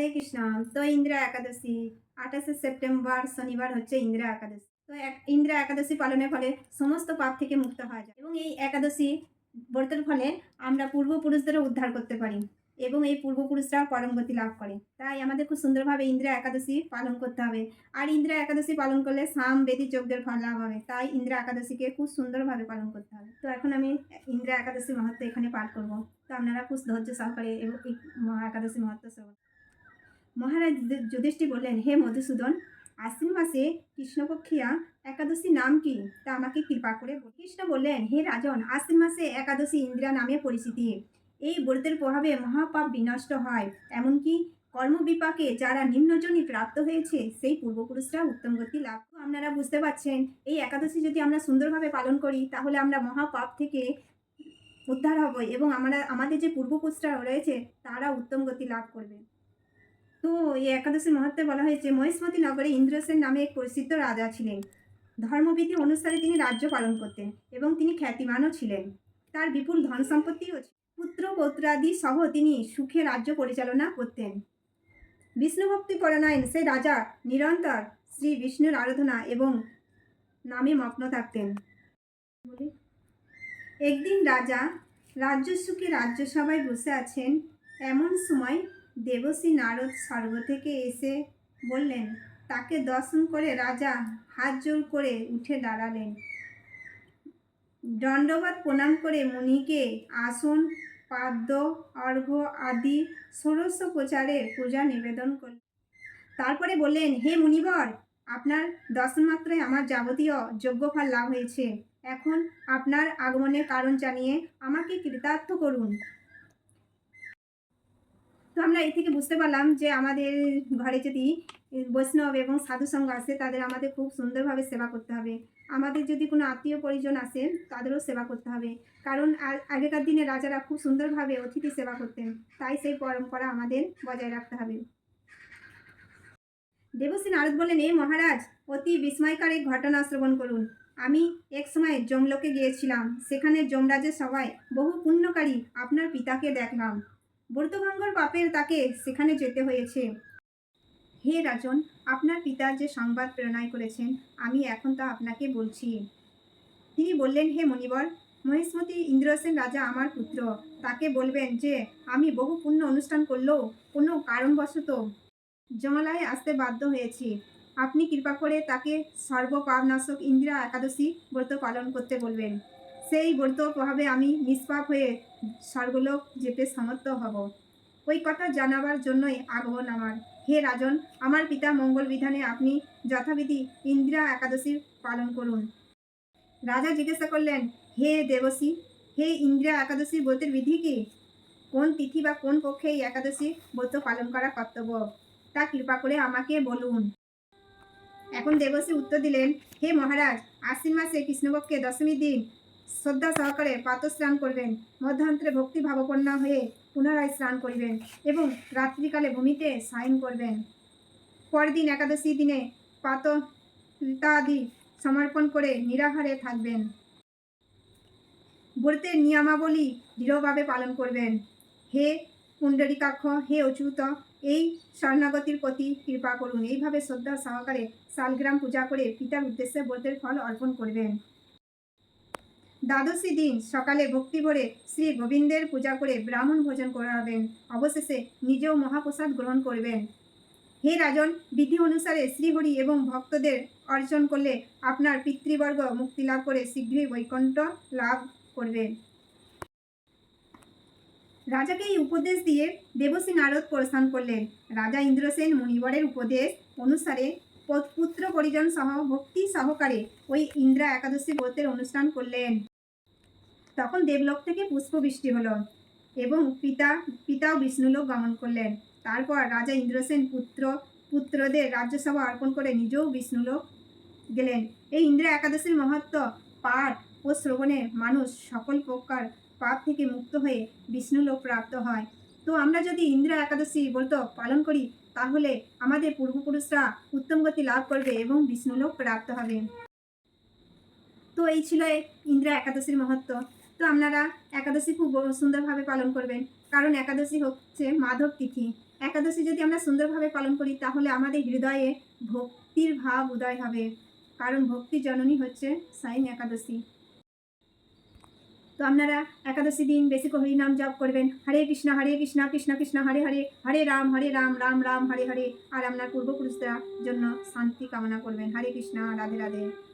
হরে কৃষ্ণ। তো ইন্দিরা একাদশী, আঠাশে সেপ্টেম্বর শনিবার হচ্ছে ইন্দিরা একাদশী। তো ইন্দিরা একাদশী পালনের ফলে সমস্ত পাপ থেকে মুক্ত হওয়া যায়। এবং এই একাদশী ব্রতের ফলে আমরা পূর্বপুরুষদেরও উদ্ধার করতে পারি এবং এই পূর্বপুরুষরা পরমগতি লাভ করে। তাই আমাদের খুব সুন্দরভাবে ইন্দিরা একাদশী পালন করতে হবে। আর ইন্দিরা একাদশী পালন করলে সাম বেদি যজ্ঞের ফল লাভ হবে। তাই ইন্দিরা একাদশীকে খুব সুন্দরভাবে পালন করতে হবে। তো এখন আমি ইন্দিরা একাদশী মহত্ব এখানে পাঠ করব। তো আপনারা খুব ধৈর্য সহকারে এবং একাদশী মহত্ব শ্রবণ মহারাজ যুধি- যুধিষ্ঠির বললেন, হে মধুসূদন, আশ্বিন মাসে কৃষ্ণপক্ষিয়া একাদশী নাম কি? তা আমাকে কৃপা করে কৃষ্ণ বললেন, হে রাজন, আশ্বিন মাসে একাদশী ইন্দিরা নামে পরিচিতি। এই ব্রতের প্রভাবে মহাপাপ বিনষ্ট হয়। এমনকি কর্মবিপাকে যারা নিম্নজনী প্রাপ্ত হয়েছে, সেই পূর্বপুরুষরা উত্তম গতি লাভ আপনারা বুঝতে পারছেন, এই একাদশী যদি আমরা সুন্দরভাবে পালন করি, তাহলে আমরা মহাপাপ থেকে উদ্ধার হব এবং আমরা আমাদের যে পূর্বপুরুষরা রয়েছে, তারা উত্তম গতি লাভ করবে। তো এই একাদশী মহাত্মে বলা হয়েছে মহেশমতি নগরে ইন্দ্রসেন নামে এক প্রসিদ্ধ রাজা ছিলেন। ধর্মবিধি অনুসারে তিনি রাজ্য পালন করতেন এবং তিনি খ্যাতিমানও ছিলেন। তার বিপুল ধন সম্পত্তিও পুত্র, পৌত্রাদি সহ তিনি সুখে রাজ্য পরিচালনা করতেন। বিষ্ণু ভক্তি পরায়ণ সেই রাজা নিরন্তর শ্রী বিষ্ণুর আরাধনা এবং নামে মগ্ন থাকতেন। একদিন রাজা রাজ্য সুখে রাজ্যসভায় বসে আছেন। এমন সময় দেবশ্রী নারদ স্বর্গ থেকে এসে বললেন, তাকে দর্শন করে রাজা হাত জোর করে উঠে দাঁড়ালেন। দণ্ডবাদ প্রণাম করে মুনিকে আসন, পাদ্য, অর্ঘ্য আদি, ষোড়শ প্রচারে পূজা নিবেদন করলেন তারপরে বললেন, হে মুনিবর, আপনার দর্শন মাত্রই আমার যাবতীয় যজ্ঞফল লাভ হয়েছে। এখন আপনার আগমনের কারণ জানিয়ে আমাকে কৃতার্থ করুন। তো আমরা এই থেকে বুঝতে পারলাম যে আমাদের ঘরে যদি বৈষ্ণব এবং সাধু সঙ্গ আসে, তাদের আমাদের খুব সুন্দরভাবে সেবা করতে হবে। আমাদের যদি কোনো আত্মীয় পরিজন আসে, তাদেরও সেবা করতে হবে। কারণ আগেকার দিনে রাজারা খুব সুন্দরভাবে অতিথি সেবা করতেন। তাই সেই পরম্পরা আমাদের বজায় রাখতে হবে। দেবশ্রী নারদ বললেন এই মহারাজ, অতি বিস্ময়কর এক ঘটনা শ্রবণ করুন। আমি এক সময় যমলোকে গিয়েছিলাম। সেখানে যমরাজের সবাই বহু পুণ্যকারী আপনার পিতাকে দেখলাম। ব্রতভঙ্গর পাপের তাকে সেখানে যেতে হয়েছে। হে রাজন, আপনার পিতা যে সংবাদ প্রেরণায় করেছেন, আমি এখন তা আপনাকে বলছি। তিনি বললেন, হে মণিবর মহেশমতি ইন্দ্রসেন রাজা আমার পুত্র। তাকে বলবেন যে, আমি বহু পুণ্য অনুষ্ঠান করলেও কোনো কারণবশত জমালায় আসতে বাধ্য হয়েছি। আপনি কৃপা করে তাকে সর্বপাপনাশক ইন্দিরা একাদশী ব্রত পালন করতে বলবেন। সেই ব্রত প্রভাবে আমি নিষ্পাপ হয়ে স্বর্গলোক যেতে সমর্থ হব। ওই কথা জানাবার জন্যই আগমন আমার। হে রাজন, আমার পিতা মঙ্গল বিধানে আপনি যথাবিধি ইন্দিরা একাদশী পালন করুন। রাজা জিজ্ঞাসা করলেন, হে দেবশ্রী হে ইন্দিরা একাদশী ব্রতের বিধি কি? কোন তিথি বা কোন পক্ষে এই একাদশী ব্রত পালন করা কর্তব্য? তা কৃপা করে আমাকে বলুন। এখন দেবশ্রী উত্তর দিলেন, হে মহারাজ, আশ্বিন মাসে কৃষ্ণপক্ষে দশমী দিন শ্রদ্ধা সহকারে প্রাতঃ স্নান করবেন মধ্যান্তরে ভক্তি ভাবপন্না হয়ে পুনরায় স্নান করিবেন এবং রাত্রিকালে ভূমিতে শয়ন করবেন। পরদিন একাদশী দিনে পাত ইত্যাদি সমর্পণ করে নিরাহারে থাকবেন। ব্রতের নিয়মাবলী দৃঢ়ভাবে পালন করবেন। হে পুণ্ডরিকাক্ষ, হে অচ্যুত, এই শরণাগতির প্রতি কৃপা করুন। এইভাবে শ্রদ্ধা সহকারে শালগ্রাম পূজা করে পিতার উদ্দেশ্যে ব্রতের ফল অর্পণ করবেন। দ্বাদশী দিন সকালে ভক্তি ভরে শ্রী গোবিন্দের পূজা করে ব্রাহ্মণ ভোজন করাবেন। অবশেষে নিজেও মহাপ্রসাদ গ্রহণ করবেন। হে রাজন, বিধি অনুসারে শ্রীহরি এবং ভক্তদের অর্জন করলে আপনার পিতৃবর্গ মুক্তি লাভ করে শীঘ্রই বৈকুণ্ঠ লাভ করবে রাজাকে এই উপদেশ দিয়ে দেবসী নারদ প্রস্থান করলেন। রাজা ইন্দ্রসেন মুনিবরের উপদেশ অনুসারে পুত্র পরিজন সহ ভক্তি সহকারে ওই ইন্দ্রা একাদশী ব্রতের অনুষ্ঠান করলেন। তখন দেবলোক থেকে পুষ্পবৃষ্টি হলো এবং পিতা, পিতাও বিষ্ণুলোক গমন করলেন। তারপর রাজা ইন্দ্রসেন পুত্র, পুত্রদের রাজ্যসভা অর্পণ করে নিজেও বিষ্ণুলোক গেলেন। এই ইন্দ্রা একাদশীর মহত্ব, পাঠ ও শ্রবণে মানুষ সকল প্রকার পাপ থেকে মুক্ত হয়ে বিষ্ণুলোক প্রাপ্ত হয়। তো আমরা যদি ইন্দ্রা একাদশী ব্রত পালন করি, তাহলে আমাদের পূর্বপুরুষরা উত্তম গতি লাভ করবে এবং বিষ্ণুলোক প্রাপ্ত হবে। তো এই ছিল ইন্দ্রা একাদশীর মহত্ব। তো আপনারা একাদশী খুব সুন্দরভাবে পালন করবেন। কারণ একাদশী হচ্ছে মাধব তিথি। একাদশী যদি আমরা সুন্দরভাবে পালন করি, তাহলে আমাদের হৃদয়ে ভক্তির ভাব উদয় হবে। কারণ ভক্তি জননী হচ্ছে সাইন একাদশী। তো আপনারা একাদশী দিন বেশি করে হরিনাম জপ করবেন। হরে কৃষ্ণ হরে কৃষ্ণ কৃষ্ণ কৃষ্ণ, হরে হরে হরে রাম হরে রাম রাম রাম, হরে হরে। আর আপনার পূর্বপুরুষদের জন্য শান্তি কামনা করবেন। হরে কৃষ্ণ, রাধে রাধে।